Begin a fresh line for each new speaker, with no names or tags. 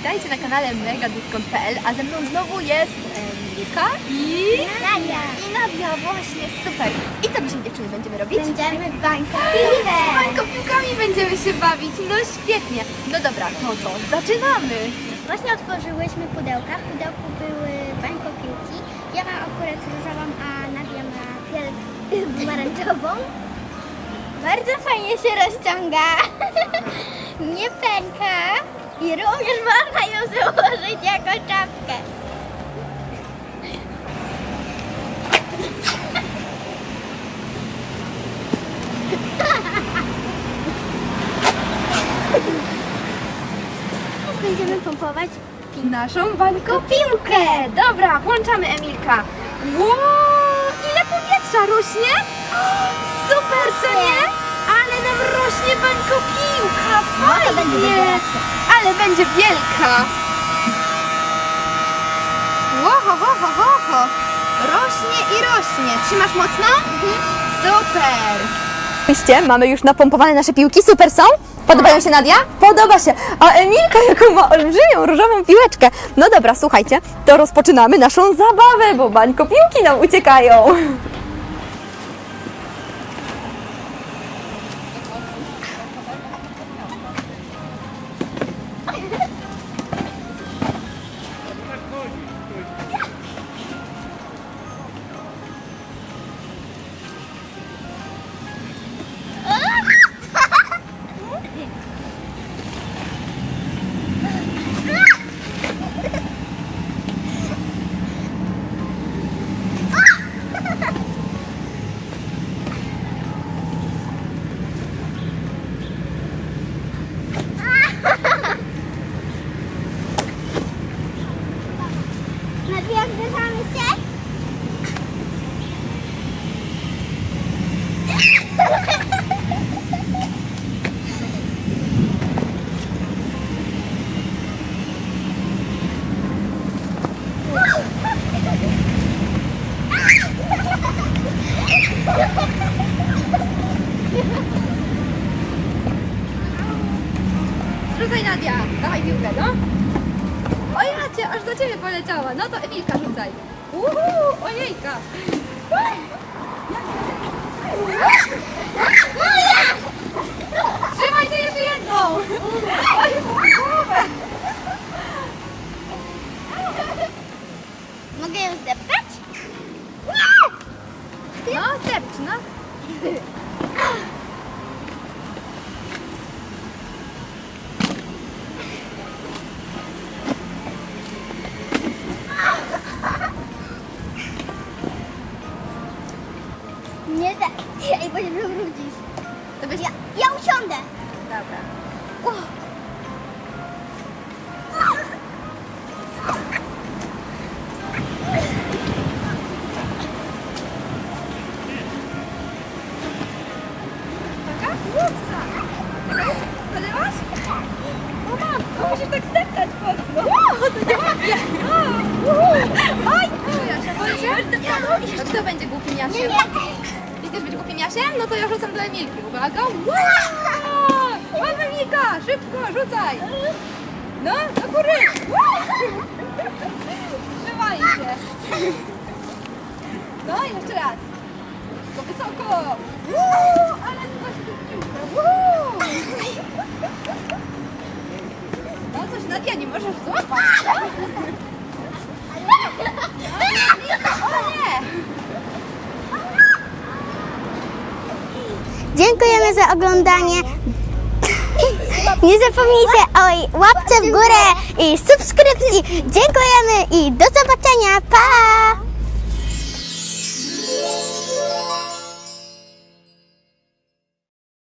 witajcie na kanale megadyskont.pl, a ze mną znowu jest Emilka i...
Nadia.
I Nadia, właśnie, super. I co dzisiaj dziewczyny będziemy robić?
Będziemy bańką
Z bańkopiłkami będziemy się bawić, no świetnie. No dobra, no co, zaczynamy.
Właśnie otworzyłyśmy pudełka. W pudełku były bańkopiłki. Ja mam akurat różową, a Nadia ma pomarańczową. Bardzo fajnie się rozciąga. Nie pęka. I również można ją założyć jako czapkę. Będziemy pompować
Naszą bańkopiłkę. Dobra, włączamy Emilka. Wow, ile powietrza rośnie? Super, co nie? Rośnie bańkopiłka,
No,
fajnie. Ale będzie wielka. Ło, ho, ho, ho, ho, ho. Rośnie i rośnie. Trzymasz mocno? Super. Oczywiście mamy już napompowane nasze piłki. Super są? Podobają się Nadia? Podoba się. A Emilka jaką ma olbrzymią różową piłeczkę. No dobra, słuchajcie, to rozpoczynamy naszą zabawę, bo bańko piłki nam uciekają.
Nadia, zbierzamy się?
Rzucaj Nadia, dawaj piłkę, no. O ja cię, aż za ciebie poleciała. No to Emilka rzucaj. Uhu, ojejka. Trzymajcie jeszcze jedną. Oj, w głowę.
Mogę ją zdeptać?
No, depcz, no. To będzie...
Ja, ja usiądę.
Dobra.
O.
Taka? Upsa. Spodziewasz? O matko, musisz tak zdeptać mocno. Wow, to nie łapie. Oj! Czuję się, boję się. A kto będzie głupim
Nie,
jasiem?
nie.
Chcesz być głupim jasiem? No to ja rzucam dla Emilki. Uwaga. Wow! Mam Emilka, szybko, rzucaj. No, do góry. Trzymaj się. No, jeszcze raz. Tylko wysoko. Woo! Ale tę piłkę. Woo! No coś Nadia nie możesz złapać. O nie!
Dziękujemy za oglądanie. Nie zapomnijcie o łapce w górę i subskrypcji. Dziękujemy i do zobaczenia. Pa!